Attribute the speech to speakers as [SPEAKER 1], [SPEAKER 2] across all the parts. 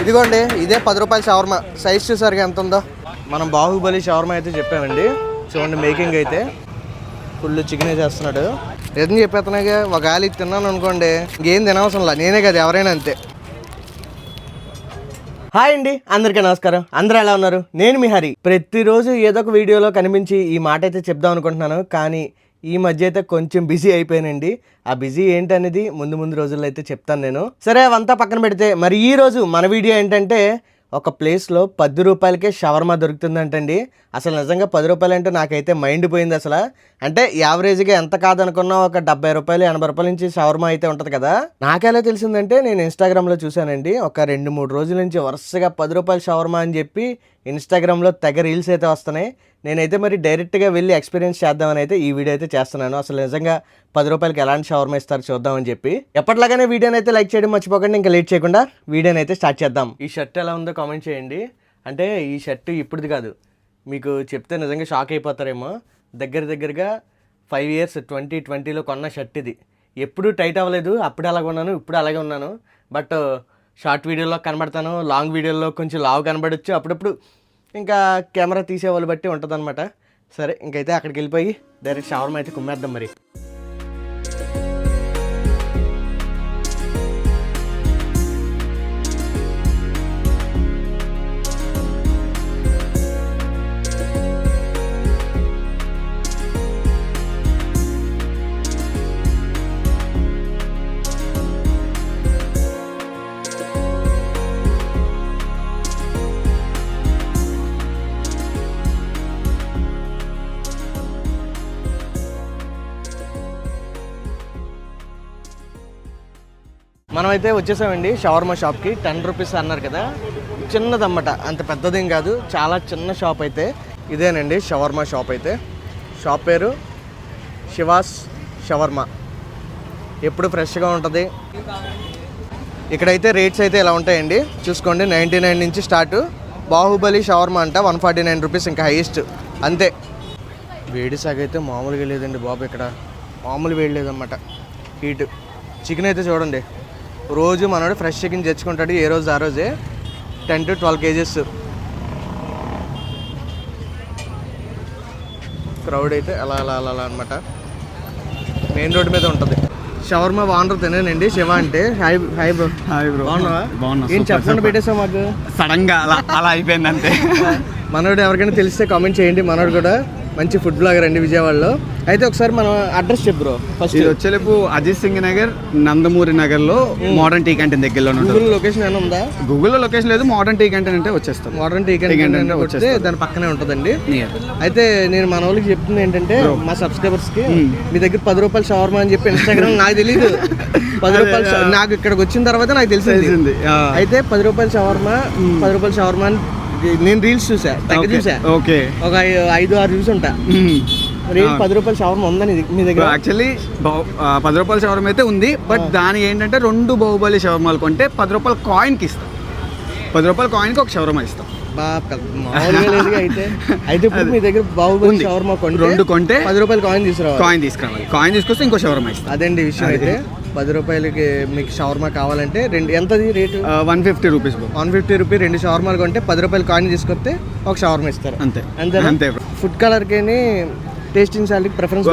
[SPEAKER 1] ఇదిగోండి ఇదే పది రూపాయల షవర్మా. సైజ్ చూసారుగా ఎంత ఉందో మనం బాహుబలి షవర్మా అయితే చెప్పామండి. చూడండి మేకింగ్ అయితే. ఫుల్ చికెన్ చేస్తున్నాడు. నిజం చెప్పేస్తున్నాగా ఒక గాలి తిన్నాను అనుకోండి ఇంకేం తినవసరంలా. నేనే కదా ఎవరైనా అంతే. హాయ్ అండి అందరికీ నమస్కారం. అందరూ ఎలా ఉన్నారు? నేను మీ హరి. ప్రతిరోజు ఏదో ఒక వీడియోలో కనిపించి ఈ మాట అయితే చెప్దాం అనుకుంటున్నాను. కానీ ఈ మధ్య అయితే కొంచెం బిజీ అయిపోయానండి. ఆ బిజీ ఏంటనేది ముందు ముందు రోజుల్లో అయితే చెప్తాను నేను. సరే అవంతా పక్కన పెడితే మరి ఈ రోజు మన వీడియో ఏంటంటే ఒక ప్లేస్లో పది రూపాయలకే షవర్మా దొరుకుతుందంటండి. అసలు నిజంగా పది రూపాయలు అంటే నాకైతే మైండ్ పోయింది అసలు. అంటే యావరేజ్గా ఎంత కాదనుకున్నా ఒక డెబ్బై రూపాయలు ఎనభై రూపాయల నుంచి షవర్మా అయితే ఉంటుంది కదా. నాకెలా తెలిసిందంటే నేను ఇన్స్టాగ్రామ్లో చూశానండి. ఒక రెండు మూడు రోజుల నుంచి వరుసగా పది రూపాయల షవర్మా అని చెప్పి ఇన్స్టాగ్రామ్లో తెగ రీల్స్ అయితే వస్తున్నాయి. నేనైతే మరి డైరెక్ట్గా వెళ్ళి ఎక్స్పీరియన్స్ చేద్దామని అయితే ఈ వీడియో అయితే చేస్తున్నాను. అసలు నిజంగా పది రూపాయలకి ఎలాంటి షవర్మ ఇస్తారు చూద్దామని చెప్పి. ఎప్పటిలాగానే వీడియోని అయితే లైక్ చేయడం మర్చిపోకండి. ఇంకా లేట్ చేయకుండా వీడియోని అయితే స్టార్ట్ చేద్దాం. ఈ షర్ట్ ఎలా ఉందో కామెంట్ చేయండి. అంటే ఈ షర్ట్ ఇప్పుడుది కాదు. మీకు చెప్తే నిజంగా షాక్ అయిపోతారేమో. దగ్గర దగ్గరగా ఫైవ్ ఇయర్స్ ట్వంటీ ట్వంటీలో కొన్న షర్ట్ ఇది. ఎప్పుడు టైట్ అవ్వలేదు. అప్పుడు అలాగే ఉన్నాను. ఇప్పుడు అలాగే ఉన్నాను. బట్ షార్ట్ వీడియోలో కనబడతాను. లాంగ్ వీడియోలో కొంచెం లావు కనబడచ్చు. అప్పుడప్పుడు ఇంకా కెమెరా తీసే వాళ్ళు బట్టి ఉంటుందన్నమాట. సరే ఇంకైతే అక్కడికి వెళ్ళిపోయి డైరెక్ట్ షవర్మ అయితే కుమ్మేద్దాం మరి. మనమైతే వచ్చేసామండి షవర్మా షాప్కి. టెన్ రూపీస్ అన్నారు కదా. చిన్నదన్నమాట. అంత పెద్దదేం కాదు. చాలా చిన్న షాప్ అయితే. ఇదేనండి షవర్మా షాప్ అయితే. షాప్ పేరు శివాస్ షవర్మా. ఎప్పుడు ఫ్రెష్గా ఉంటుంది. ఇక్కడైతే రేట్స్ అయితే ఇలా ఉంటాయండి? చూసుకోండి నైంటీ నైన్ నుంచి స్టార్ట్. బాహుబలి షవర్మా అంట వన్ ఫార్టీ నైన్ రూపీస్ ఇంకా హైయెస్ట్. అంతే. వేడి సాగైతే మామూలుగా లేదండి బాబు ఇక్కడ. మామూలు వేడి లేదన్నమాట. హీట్. చికెన్ అయితే చూడండి. రోజు మనోడు ఫ్రెష్ చికెన్ తెచ్చుకుంటాడు ఏ రోజు ఆ రోజే. Ten to twelve kgs crowd అయితే అలా అలా అలా అలా అనమాట మెయిన్ రోడ్ మీద ఉంటుంది. షవర్మా బాగుంటుంది తినేనండి శివ అంటే. Hi hi bro
[SPEAKER 2] hi bro
[SPEAKER 1] బాగున్నావా?
[SPEAKER 2] బాగున్నా
[SPEAKER 1] ఏం చెప్పకుండా పెట్టేసావు మాకు?
[SPEAKER 2] సడన్గా అలా అలా అయిపోయింది అంతే
[SPEAKER 1] మనోడు ఎవరికైనా తెలిస్తే కామెంట్ చేయండి మనోడు కూడా. మంచి ఫుడ్ బ్లాగర్ అండి విజయవాడలో. అయితే ఒకసారి మనం అడ్రస్ చెప్పు ఫస్ట్
[SPEAKER 2] ఇది వచ్చేలేపు అజిత్ సింగ్ నగర్ నందమూరి నగర్లో మోడర్న్ టీ క్యాంటీన్ దగ్గరలో
[SPEAKER 1] గూగుల్ లొకేషన్ ఏమైనా ఉందా?
[SPEAKER 2] గూగుల్లో లొకేషన్ లేదు మోడర్న్ టీ క్యాంటీన్ అంటే వచ్చేస్తాం
[SPEAKER 1] మోడర్న్ టీ క్యాంటీన్
[SPEAKER 2] అంటే వచ్చేస్తుంది.
[SPEAKER 1] దాని పక్కనే ఉంటుందండి. అయితే నేను మన వాళ్ళకి చెప్తుంది ఏంటంటే మా సబ్స్క్రైబర్స్కి మీ దగ్గర పది రూపాయలు షవర్మా అని చెప్పి ఇన్స్టాగ్రామ్ నాకు తెలియదు పది రూపాయలు నాకు ఇక్కడికి వచ్చిన తర్వాత నాకు తెలిసింది. అయితే పది రూపాయల షవర్మా పది రూపాయల షవర్మా అని నేను రీల్స్ చూసా తగ్గ. చూసా.
[SPEAKER 2] ఓకే.
[SPEAKER 1] ఒక ఐదు ఆరు చూసి ఉంటా. పది రూపాయల షవర్మా ఉందా నీ మీ దగ్గర?
[SPEAKER 2] యాక్చువల్లీ పది రూపాయల షవర్మ అయితే ఉంది బట్ దాని ఏంటంటే రెండు బాహుబలి షవర్మాలు కొంటే పది రూపాయల కాయిన్కి ఇస్తాం. పది రూపాయల కాయిన్కి ఒక షవర్మా ఇస్తాం.
[SPEAKER 1] అయితే. అయితే ఇప్పుడు మీ దగ్గర బాహుబలి. షవర్మా కొంటే
[SPEAKER 2] రెండు కొంటే
[SPEAKER 1] పది రూపాయలు కాయిన్ తీసుకురావాలి.
[SPEAKER 2] కాయిన్ తీసుకురావాలి. కాయిన్ తీసుకొస్తే ఇంకో షవర్మా ఇస్తాం.
[SPEAKER 1] అదండి విషయం అయితే. పది రూపాయలకి మీకు షవర్మా కావాలంటే రెండు ఎంతది rate?
[SPEAKER 2] One fifty rupees
[SPEAKER 1] one fifty rupee రెండు షవర్మాలు కొంటే పది రూపాయలు కాయిన్ తీసుకొస్తే ఒక షవర్మా ఇస్తారు.
[SPEAKER 2] అంతే? అంతే బ్రో
[SPEAKER 1] ఫుడ్ కలర్కి టేస్టింగ్ సాలరీకి ప్రిఫరెన్స్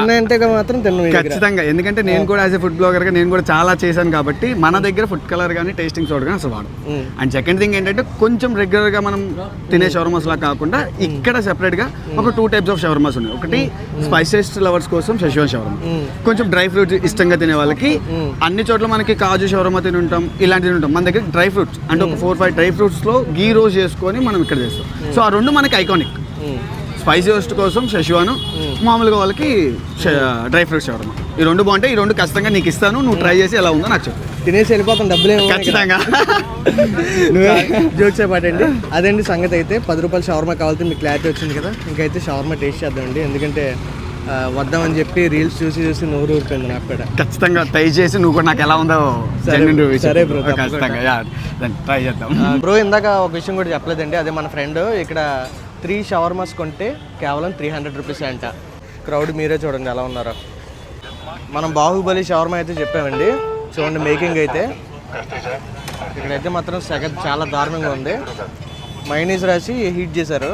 [SPEAKER 1] ఉన్నాయంటే మాత్రం తిన్నాను
[SPEAKER 2] ఖచ్చితంగా. ఎందుకంటే నేను కూడా యాజ్ ఎ ఫుడ్ బ్లాగర్గా నేను కూడా చాలా చేశాను కాబట్టి మన దగ్గర ఫుడ్ కలర్ కానీ టేస్టింగ్ సోడ్ కానీ అసలు వాడు. అండ్ సెకండ్ థింగ్ ఏంటంటే కొంచెం రెగ్యులర్గా మనం తినే షవర్మాస్ లా కాకుండా ఇక్కడ సెపరేట్గా ఒక టూ టైప్స్ ఆఫ్ షవర్మాస్ ఉన్నాయి. ఒకటి స్పైసెస్ లవర్స్ కోసం షెష్వాన్ షవర్మా. కొంచెం డ్రై ఫ్రూట్స్ ఇష్టంగా తినే వాళ్ళకి. అన్ని చోట్ల మనకి కాజు షవర్మా తిని ఉంటాం ఇలాంటివి ఉంటాం. మన దగ్గర డ్రై ఫ్రూట్స్ అంటే ఒక ఫోర్ ఫైవ్ డ్రై ఫ్రూట్స్లో గీ రోజ్ చేసుకొని మనం ఇక్కడ చేస్తాం. సో ఆ రెండు మనకి ఐకానిక్. స్పైసీ రోస్ట్ కోసం షెష్వాను మామూలుగా వాళ్ళకి డ్రై ఫ్రూట్స్ షవర్మా ఈ రెండు బాగుంటాయి ఈ రెండు ఖచ్చితంగా నీకు ఇస్తాను నువ్వు ట్రై చేసి ఎలా ఉందో నాకు చెప్పు.
[SPEAKER 1] తినేసి వెళ్ళిపోతాం డబ్బులు
[SPEAKER 2] ఖచ్చితంగా.
[SPEAKER 1] నువ్వే జోక్స్ చెప్పాటండి అదండి సంగతి అయితే పది రూపాయలు షవర్మా కావాలంటే మీకు క్లారిటీ వచ్చింది కదా. ఇంకైతే షవర్మా టేస్ట్ చేద్దామండి. ఎందుకంటే వద్దామని చెప్పి రీల్స్ చూసి చూసి నోరు ఊరిపోయింది నాకు కూడా.
[SPEAKER 2] ఖచ్చితంగా ట్రై చేసి నువ్వు కూడా నాకు ఎలా ఉందో
[SPEAKER 1] సరే, తప్పకుండా.
[SPEAKER 2] ఖచ్చితంగా. ట్రై చేద్దాం.
[SPEAKER 1] బ్రో ఇందాక ఒక విషయం కూడా చెప్పలేదండి. అదే మన ఫ్రెండ్ ఇక్కడ త్రీ షవర్మాస్ కొంటే కేవలం త్రీ హండ్రెడ్ రూపీస్ అంట. క్రౌడ్ మీరే చూడండి ఎలా ఉన్నారో. మనం బాహుబలి షవర్మా అయితే చెప్పామండి. చూడండి మేకింగ్ అయితే. ఇక్కడైతే మాత్రం సెగ చాలా దారుణంగా ఉంది. మైనీస్ రాసి హీట్ చేశారు.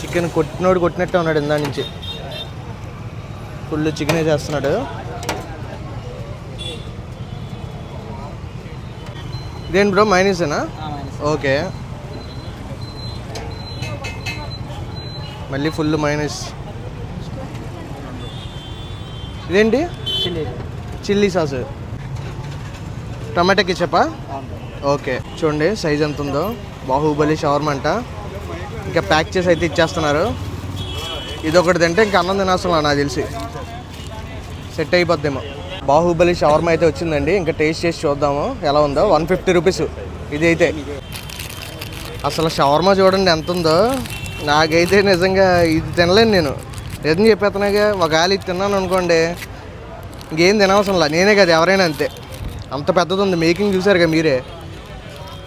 [SPEAKER 1] చికెన్ కొట్టినోడు కొట్టినట్టే ఉన్నాడు ఇందా నుంచి. ఫుల్ చికెన్ చేస్తున్నాడు ఇదేంటి బ్రో మైనీసేనా? ఓకే. మళ్ళీ ఫుల్ మైనస్ ఇదేంటి? చిల్లీ. సాస్. టమాటా కిచపా ఓకే. చూడండి సైజ్ ఎంత ఉందో. బాహుబలి షవర్మ అంట. ఇంకా ప్యాక్ చేసి అయితే ఇచ్చేస్తున్నారు. ఇది ఒకటి తింటే ఇంకా అన్నం తినేస్తున్నాం నాకు తెలిసి. సెట్ అయిపోద్దేమో. బాహుబలి షవర్మ అయితే వచ్చిందండి. ఇంకా టేస్ట్ చేసి చూద్దాము. ఎలా ఉందో. వన్ ఫిఫ్టీ రూపీస్ ఇది అయితే అసలు షవర్మ చూడండి ఎంత ఉందో. నాకైతే నిజంగా ఇది తినలేను నేను. నిజం చెప్పేస్తున్నాగా ఒకవేళ ఇది తిన్నాను అనుకోండి ఇంకేం తినవసరంలా. నేనే కదా ఎవరైనా అంతే. అంత పెద్దది ఉంది మేకింగ్ చూసారుగా మీరే.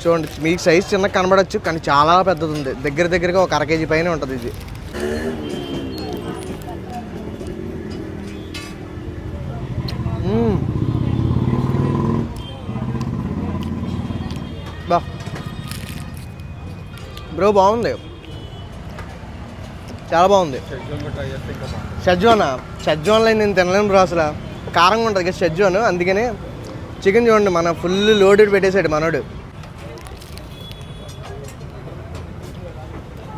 [SPEAKER 1] చూడండి మీకు సైజ్ చిన్న కనబడచ్చు కానీ చాలా పెద్దది ఉంది దగ్గర దగ్గరగా ఒక అర కేజీ పైన ఉంటుంది ఇది. బా. బ్రో బాగుంది. చాలా బాగుంది. షజ్వానా? షజ్వాన్లో నేను తినలేను బ్రో అసలు. కారంగా ఉంటుంది కదా షజ్వాన్ అందుకని చికెన్ చూడండి మన ఫుల్ లోడెడ్ పెట్టేశాడు మనోడు.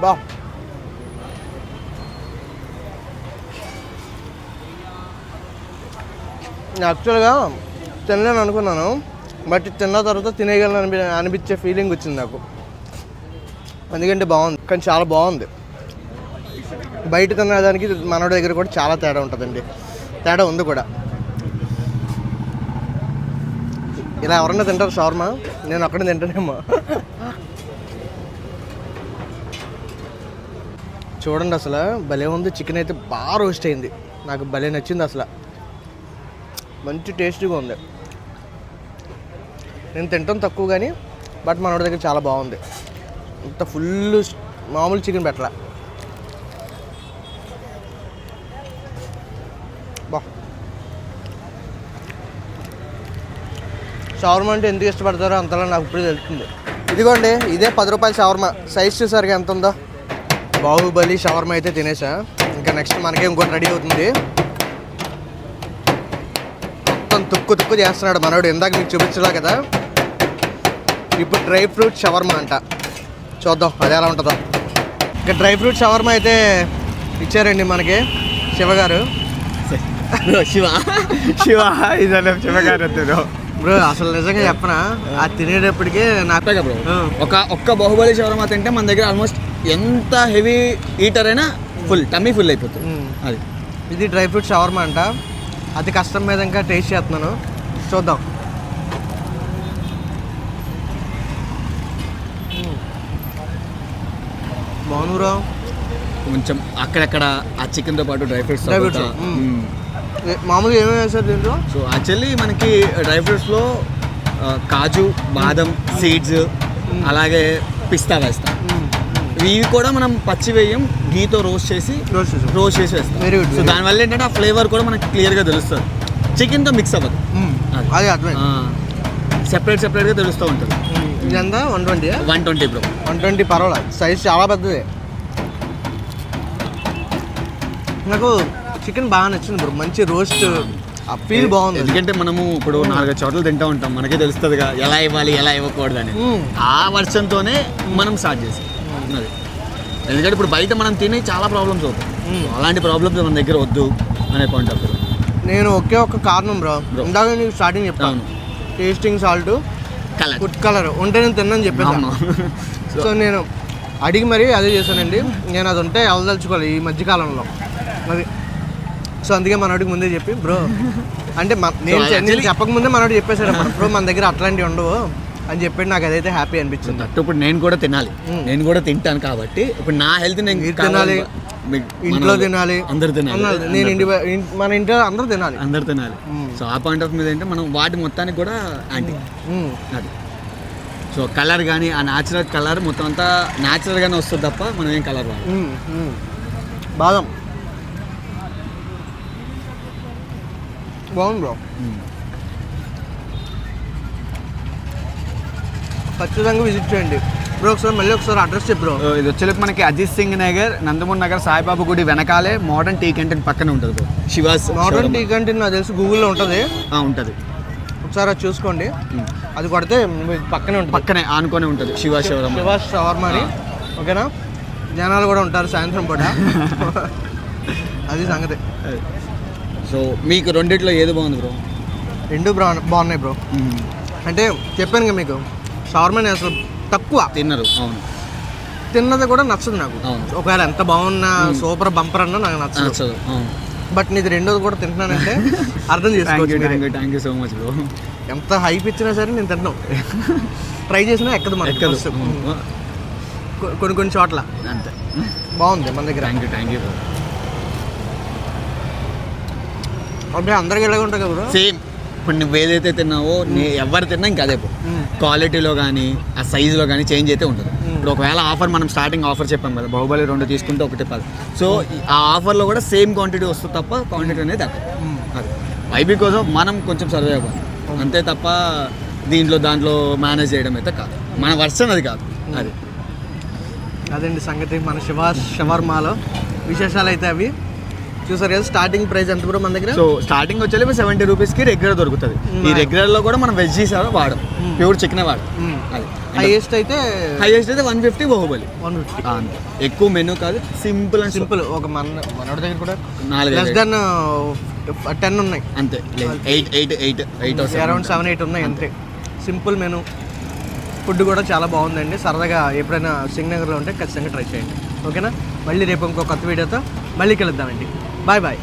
[SPEAKER 1] బా. యాక్చువల్గా తినలేను అనుకున్నాను బట్ తిన్న తర్వాత తినేయగలను అనిపి అనిపించే ఫీలింగ్ వచ్చింది నాకు. ఎందుకంటే బాగుంది కానీ చాలా బాగుంది. బయట తినడానికి మనోడి దగ్గర కూడా చాలా తేడా ఉంటుందండి. తేడా ఉంది కూడా. ఇలా ఎవరన్నా తింటారు షవర్మా? నేను అక్కడ తింటానేమో. చూడండి అసలు భలే ఉంది. చికెన్ అయితే బాగా రోస్ట్ అయింది. నాకు భలే నచ్చింది అసలు. మంచి టేస్టీగా ఉంది. నేను తింటాం తక్కువ కానీ బట్ మనోడి దగ్గర చాలా బాగుంది. ఇంత ఫుల్ మామూలు చికెన్ పెట్టలా. షవర్మా అంటే ఎందుకు ఇష్టపడతారో అంతలా నాకు ఇప్పుడు తెలుస్తుంది. ఇదిగోండి ఇదే పది రూపాయల షవర్మా. సైజ్ చూసారుగా ఎంత ఉందో? బాహుబలి షవర్మా అయితే తినేసా. ఇంకా నెక్స్ట్ మనకే ఇంకోటి రెడీ అవుతుంది. మొత్తం తుక్కు తుక్కు చేస్తున్నాడు మనోడు. ఇందాక మీకు చూపించలా కదా? ఇప్పుడు డ్రై ఫ్రూట్ షవర్మా అంట. చూద్దాం అది ఎలా ఉంటుందో. ఇంకా డ్రై ఫ్రూట్ షవర్మా అయితే ఇచ్చారండి మనకి శివగారు
[SPEAKER 2] శివ. శివ ఇదే శివగారు
[SPEAKER 1] బ్రో అసలు నిజంగా చెప్పనా? ఆ తినేటప్పటికే నాకు
[SPEAKER 2] బ్రో. ఒక ఒక్క బాహుబలి షవర్మా తింటే మన దగ్గర ఆల్మోస్ట్ ఎంత హెవీ ఈటర్ అయినా ఫుల్ టమ్మీ ఫుల్ అయిపోతుంది. అది.
[SPEAKER 1] ఇది డ్రై ఫ్రూట్ షవర్మా అంట. అది కష్టం మీద ఇంకా టేస్ట్ చేస్తున్నాను. చూద్దాం. బాగుంది బ్రో.
[SPEAKER 2] కొంచెం అక్కడక్కడ ఆ చికెన్తో పాటు డ్రై ఫ్రూట్స్
[SPEAKER 1] మామూలుగా ఏమేమి వేస్తారు దీంట్లో?
[SPEAKER 2] సో యాక్చువల్లీ మనకి డ్రై ఫ్రూట్స్లో కాజు బాదం సీడ్స్ అలాగే పిస్తా వేస్తాం. ఇవి కూడా మనం పచ్చి వేయం గీతో రోస్ట్ చేసి
[SPEAKER 1] రోస్ట్ చేసాం.
[SPEAKER 2] వేస్తాం.
[SPEAKER 1] Very good,
[SPEAKER 2] సో దానివల్ల ఏంటంటే ఆ ఫ్లేవర్ కూడా మనకి క్లియర్గా తెలుస్తుంది. చికెన్తో మిక్స్ అవ్వదు. అది.
[SPEAKER 1] అర్థమైంది.
[SPEAKER 2] సెపరేట్ సెపరేట్గా తెలుస్తూ ఉంటుంది.
[SPEAKER 1] ఇదంతా one twenty
[SPEAKER 2] one twenty bro.
[SPEAKER 1] One twenty పర్వాలేదు సైజ్ చాలా పెద్దది. నాకు చికెన్ బాగా నచ్చింది బ్రో. మంచి రోస్ట్ ఆ ఫీల్ బాగుంది
[SPEAKER 2] ఎందుకంటే మనము ఇప్పుడు నాలుగు చోట్ల తింటూ ఉంటాం. మనకే తెలుస్తుందిగా ఎలా ఇవ్వాలి ఎలా ఇవ్వకూడదని.
[SPEAKER 1] మ్మ్.
[SPEAKER 2] ఆ వర్షంతోనే మనం స్టార్ట్ చేసాం. అది ఎందుకంటే ఇప్పుడు బయట మనం తినే చాలా ప్రాబ్లమ్స్ అవుతాయి. అలాంటి ప్రాబ్లమ్స్ మన దగ్గర వద్దు అనే పాయింట్ ఆఫ్
[SPEAKER 1] నేను ఒకే ఒక్క కారణం బ్రో. ఇందాక నీకు స్టార్టింగ్ చెప్తాను. Tasting salt
[SPEAKER 2] colour
[SPEAKER 1] food colour ఉంటే నేను తిన్నాను చెప్పాను సో నేను అడిగి మరీ అదే చేశానండి. నేను అది ఉంటే అవదలుచుకోవాలి ఈ మధ్యకాలంలో. అది సో అందుకే మనోడికి ముందే చెప్పి బ్రో అంటే నేను నేను
[SPEAKER 2] actually-
[SPEAKER 1] చెప్పక ముందే మనోడు చెప్పేశాడు మన బ్రో మన దగ్గర అట్లాంటివి ఉండవు అని చెప్పి నాకు అదైతే హ్యాపీ అనిపించింది.
[SPEAKER 2] దట్టు ఇప్పుడు నేను కూడా తినాలి. నేను కూడా తింటాను కాబట్టి ఇప్పుడు నా హెల్త్ నేను
[SPEAKER 1] తినాలి, ఇంట్లో తినాలి.
[SPEAKER 2] అందరు తినాలి.
[SPEAKER 1] నేను ఇంటి మన ఇంట్లో అందరూ తినాలి.
[SPEAKER 2] అందరు తినాలి. సో ఆ పాయింట్ ఆఫ్ మీద ఏంటంటే మనం వాటి మొత్తానికి కూడా యాంటీ. అది. సో కలర్ కానీ ఆ న్యాచురల్ కలర్ మొత్తం అంతా న్యాచురల్గానే వస్తుంది తప్ప మనం ఏం కలర్.
[SPEAKER 1] బాదం. బాగుంది బ్రో ఖచ్చితంగా విజిట్ చేయండి. బ్రో ఒకసారి మళ్ళీ ఒకసారి అడ్రస్ చెప్పు బ్రో
[SPEAKER 2] ఇది వచ్చేలోపు మనకి అజిత్ సింగ్ నగర్ నందమూరి నగర్ సాయిబాబా గుడి వెనకాలే మోడర్న్ టీ క్యాంటీన్ పక్కనే ఉంటుంది bro Shiva's
[SPEAKER 1] modern tea canteen నాకు తెలిసి గూగుల్లో ఉంటుంది.
[SPEAKER 2] ఉంటుంది.
[SPEAKER 1] ఒకసారి అది చూసుకోండి. అది కొడితే పక్కనే ఉంటుంది.
[SPEAKER 2] పక్కనే ఆనుకొని ఉంటుంది శివ
[SPEAKER 1] శివాస్ షవర్మాని ఓకేనా? జనాలు కూడా ఉంటారు సాయంత్రం పూట. అది సంగతి.
[SPEAKER 2] సో మీకు రెండిట్లో ఏది బాగుంది బ్రో?
[SPEAKER 1] రెండు బ్రా బాగున్నాయి బ్రో. అంటే చెప్పాను కదా మీకు షవర్మాని అసలు తక్కువ.
[SPEAKER 2] తిన్నారు అవును.
[SPEAKER 1] తిన్నది కూడా నచ్చదు నాకు. ఒకవేళ ఎంత బాగున్నా సూపర్ బంపర్ అన్నా నాకు నచ్చదు. బట్ నీది రెండోది కూడా తింటున్నానంటే అర్థం చేసుకోవచ్చు
[SPEAKER 2] thank. You so much bro
[SPEAKER 1] ఎంత హైప్ ఇచ్చినా సరే నేను తింటాను. ట్రై చేసినా ఎక్కదు మనకి
[SPEAKER 2] ఎక్కదు.
[SPEAKER 1] కొన్ని కొన్ని చోట్ల.
[SPEAKER 2] అంతే.
[SPEAKER 1] బాగుంది మన దగ్గర.
[SPEAKER 2] థ్యాంక్ యూ థ్యాంక్ యూ
[SPEAKER 1] అంటే అందరికి ఎలాగ ఉంటుంది కదా
[SPEAKER 2] సేమ్ ఇప్పుడు నువ్వు ఏదైతే తిన్నావో నీ ఎవరు తిన్నా ఇంకా అదే క్వాలిటీలో కానీ ఆ సైజులో కానీ చేంజ్ అయితే ఉంటుంది. ఇప్పుడు ఒకవేళ ఆఫర్ మనం స్టార్టింగ్ ఆఫర్ చెప్పాం కదా బాహుబలి రెండు తీసుకుంటే ఒకటి పది. సో ఆ ఆఫర్లో కూడా సేమ్ క్వాంటిటీ వస్తుంది తప్ప క్వాంటిటీ అనేది అది. ఐబీ కోసం మనం కొంచెం సర్వే అవ్వాలి. అంతే తప్ప దీంట్లో దాంట్లో మేనేజ్ చేయడం అయితే కాదు. మన వర్షన్ అది కాదు. అది.
[SPEAKER 1] అదండి సంగతి మన శివ షవర్మాలో విశేషాలు అయితే అవి. చూసారు కదా స్టార్టింగ్ ప్రైస్ ఎంత బ్రో మన దగ్గర?
[SPEAKER 2] సో స్టార్టింగ్ వచ్చేది సెవెంటీ రూపీస్కి రెగ్యులర్ దొరుకుతుంది. ఈ రెగ్యులర్లో కూడా మనం వెజ్జీస్ వాడం ప్యూర్ చికెన్ వాడం అది.
[SPEAKER 1] హైయెస్ట్ అయితే
[SPEAKER 2] హైయెస్ట్ అయితే one fifty Baahubali.
[SPEAKER 1] One fifty
[SPEAKER 2] ఎక్కువ మెనూ కాదు సింపుల్ అండ్ సింపుల్
[SPEAKER 1] సింపుల్ ఒక మన మనోడి దగ్గర కూడా
[SPEAKER 2] నాలుగు
[SPEAKER 1] లెస్ దెన్ టెన్ ఉన్నాయి.
[SPEAKER 2] అంతే. Eight eight eight eight
[SPEAKER 1] around seven eight ఉన్నాయి అంతే. సింపుల్ మెనూ ఫుడ్ కూడా చాలా బాగుందండి. సరదాగా ఎప్పుడైనా సింగనగర్లో ఉంటే ఖచ్చితంగా ట్రై చేయండి. ఓకేనా మళ్ళీ రేపు ఇంకో కొత్త వీడియోతో మళ్ళీ కలుద్దామండి. Bye bye